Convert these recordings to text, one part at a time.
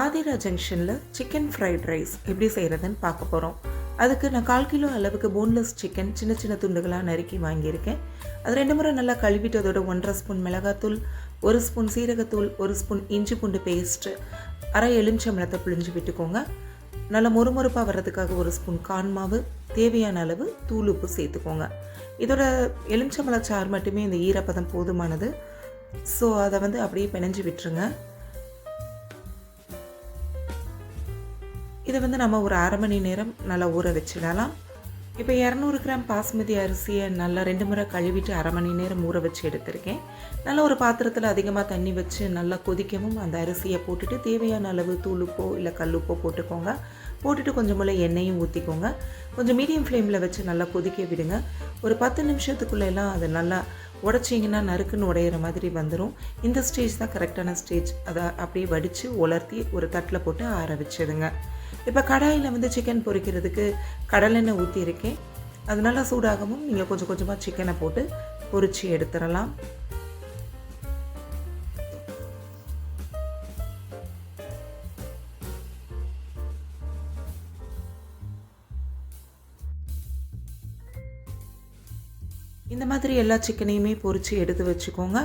ஆதிரா ஜங்ஷனில் chicken fried rice எப்படி செய்கிறதுன்னு பார்க்க போகிறோம் அதுக்கு நான் கால் கிலோ அளவுக்கு போன்லெஸ் சிக்கன் சின்ன சின்ன துண்டுகளாக நறுக்கி வாங்கியிருக்கேன். அது ரெண்டு முறை நல்லா கழுவிட்டு அதோட ஒன்றரை ஸ்பூன் மிளகாத்தூள் ஒரு ஸ்பூன் சீரகத்தூள் ஒரு ஸ்பூன் இஞ்சி பூண்டு பேஸ்ட்டு அரை எலுமிச்சம்பழத்தை பிழிஞ்சு விட்டுக்கோங்க. நல்லா மொறுமொறுப்பாக வர்றதுக்காக ஒரு ஸ்பூன் கான் மாவு தேவையான அளவு தூள் உப்பு சேர்த்துக்கோங்க. இதோட எலுமிச்சம்பழச்சாறு மட்டுமே இந்த ஈரப்பதம் போதுமானது. ஸோ அதை வந்து அப்படியே பிணைஞ்சு விட்டுருங்க. இதை வந்து நம்ம ஒரு அரை மணி நேரம் நல்லா ஊற வச்சிடலாம். இப்போ இரநூறு கிராம் பாஸ்மதி அரிசியை நல்லா ரெண்டு முறை கழுவிட்டு அரை மணி நேரம் ஊற வச்சு எடுத்திருக்கேன். நல்லா ஒரு பாத்திரத்தில் அதிகமாக தண்ணி வச்சு நல்லா கொதிக்கவும் அந்த அரிசியை போட்டுட்டு தேவையான அளவு தூளுப்போ இல்லை கல்லுப்போ போட்டுக்கோங்க. போட்டுட்டு கொஞ்சம் போல் எண்ணெயும் ஊற்றிக்கோங்க கொஞ்சம் மீடியம் ஃப்ளேமில் வச்சு நல்லா கொதிக்க விடுங்க. ஒரு பத்து நிமிஷத்துக்குள்ளெல்லாம் அதை நல்லா உடச்சிங்கன்னா நறுக்குன்னு உடையிற மாதிரி வந்துடும் இந்த ஸ்டேஜ் தான் கரெக்டான ஸ்டேஜ். அதை அப்படியே வடித்து உலர்த்தி ஒரு தட்டில் போட்டு ஆற வச்சிடுங்க. இப்போ கடாயில் வந்து சிக்கன் பொரிக்கிறதுக்கு கடலெண்ணெய் ஊற்றியிருக்கேன் அது நல்லா சூடாகவும் நீங்கள் கொஞ்சம் கொஞ்சமாக சிக்கனை போட்டு பொரித்து எடுத்துடலாம். இந்த மாதிரி எல்லா சிக்கனையுமே பொரித்து எடுத்து வச்சுக்கோங்க.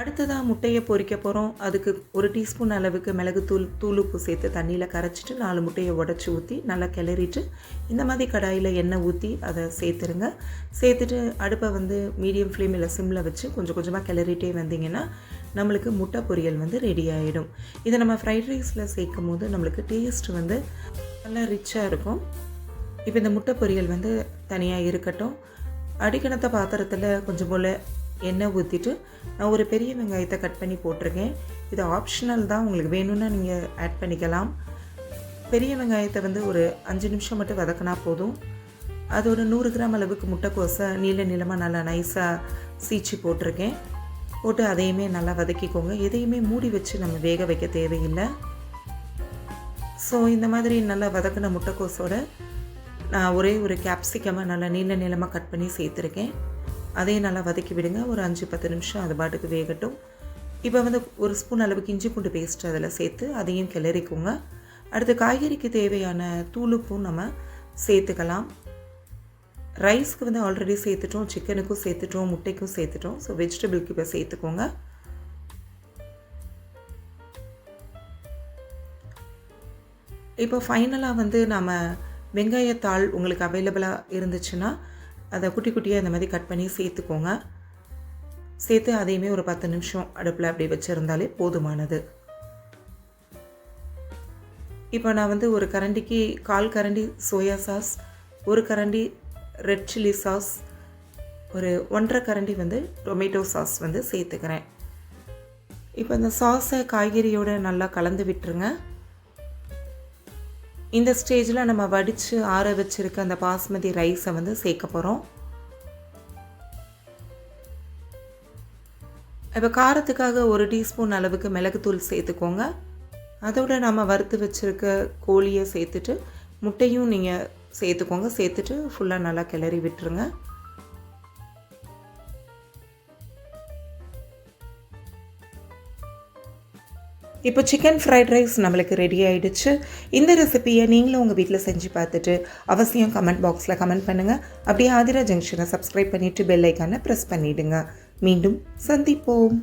அடுத்ததாக முட்டையை பொறிக்க போகிறோம் அதுக்கு ஒரு டீஸ்பூன் அளவுக்கு மிளகுத்தூள் தூள் உப்பு சேர்த்து தண்ணியில் கரைச்சிட்டு நாலு முட்டையை உடச்சி ஊற்றி நல்லா கிளறிட்டு இந்த மாதிரி கடாயில் எண்ணெய் ஊற்றி அதை சேர்த்துருங்க. சேர்த்துட்டு அடுப்பை வந்து மீடியம் ஃப்ளேம் இல்லை சிம்மில் வச்சு கொஞ்சம் கொஞ்சமாக கிளறிட்டே வந்தீங்கன்னா நம்மளுக்கு முட்டை பொரியல் வந்து ரெடி ஆகிடும் இதை நம்ம ஃப்ரைட் ரைஸில் சேர்க்கும் போது நம்மளுக்கு டேஸ்ட் வந்து நல்லா ரிச்சாக இருக்கும். இப்போ இந்த முட்டை பொரியல் வந்து தனியாக இருக்கட்டும். அடிக்கணத்த பாத்திரத்தில் கொஞ்சம் போல் எண்ணெய் ஊற்றிட்டு நான் ஒரு பெரிய வெங்காயத்தை கட் பண்ணி போட்டிருக்கேன். இது ஆப்ஷனல் தான். உங்களுக்கு வேணும்னா நீங்கள் ஆட் பண்ணிக்கலாம். பெரிய வெங்காயத்தை வந்து ஒரு அஞ்சு நிமிஷம் மட்டும் வதக்கினா போதும். அது ஒரு நூறு கிராம் அளவுக்கு முட்டைக்கோசை நீல நீளமாக நல்லா நைஸாக சீச்சி போட்டிருக்கேன். போட்டு அதையுமே நல்லா வதக்கிக்கோங்க. எதையுமே மூடி வச்சு நம்ம வேக வைக்க தேவையில்லை. ஸோ இந்த மாதிரி நல்லா வதக்கின முட்டைக்கோஸோட நான் ஒரே ஒரு கேப்சிகமாக நல்லா நீள நீளமாக கட் பண்ணி சேர்த்துருக்கேன். அதையும் நல்லா வதக்கி விடுங்க. ஒரு அஞ்சு பத்து நிமிஷம் அது பாட்டுக்கு வேகட்டும். இப்போ வந்து ஒரு ஸ்பூன் அளவுக்கு இஞ்சி பூண்டு பேஸ்ட் அதில் சேர்த்து அதையும் கிளறிக்கோங்க. அடுத்து காய்கறிக்கு தேவையான தூளுப்பும் நம்ம சேர்த்துக்கலாம். ரைஸ்க்கு வந்து ஆல்ரெடி சேர்த்துட்டோம் சிக்கனுக்கும் சேர்த்துட்டோம் முட்டைக்கும் சேர்த்துட்டோம். ஸோ வெஜிடபிள்க்கு இப்போ சேர்த்துக்கோங்க. இப்போ ஃபைனலாக வந்து நம்ம வெங்காயத்தாள் உங்களுக்கு அவைலபிளாக இருந்துச்சுன்னா அதை குட்டி குட்டியாக இந்த மாதிரி கட் பண்ணி சேர்த்துக்கோங்க. சேர்த்து அதையுமே ஒரு பத்து நிமிஷம் அடுப்பில் அப்படி வச்சுருந்தாலே போதுமானது. இப்போ நான் வந்து ஒரு கரண்டிக்கு கால் கரண்டி சோயா சாஸ் ஒரு கரண்டி ரெட் சில்லி சாஸ் ஒரு ஒன்றரை கரண்டி வந்து டொமேட்டோ சாஸ் வந்து சேர்த்துக்கிறேன். இப்போ இந்த சாஸை காய்கறியோடு நல்லா கலந்து விட்டுருங்க. இந்த ஸ்டேஜில் நம்ம வடித்து ஆற வச்சுருக்க அந்த பாஸ்மதி ரைஸை வந்து சேர்க்க போகிறோம் இப்போ காரத்துக்காக ஒரு டீஸ்பூன் அளவுக்கு மிளகுத்தூள் சேர்த்துக்கோங்க. அதோட நம்ம வறுத்து வச்சுருக்க கோழியை சேர்த்துட்டு முட்டையும் நீங்கள் சேர்த்துக்கோங்க. சேர்த்துட்டு ஃபுல்லாக நல்லா கிளறி விட்டுருங்க. இப்போ சிக்கன் ஃப்ரைட் ரைஸ் நம்மளுக்கு ரெடி ஆகிடுச்சு இந்த ரெசிப்பியை நீங்களும் உங்கள் வீட்டில் செஞ்சு பார்த்துட்டு அவசியம் கமெண்ட் பாக்ஸில் கமெண்ட் பண்ணுங்கள் அப்படியே ஆதிரா ஜங்ஷனை சப்ஸ்கிரைப் பண்ணிவிட்டு பெல் ஐக்கானை ப்ரெஸ் பண்ணிவிடுங்க மீண்டும் சந்திப்போம்.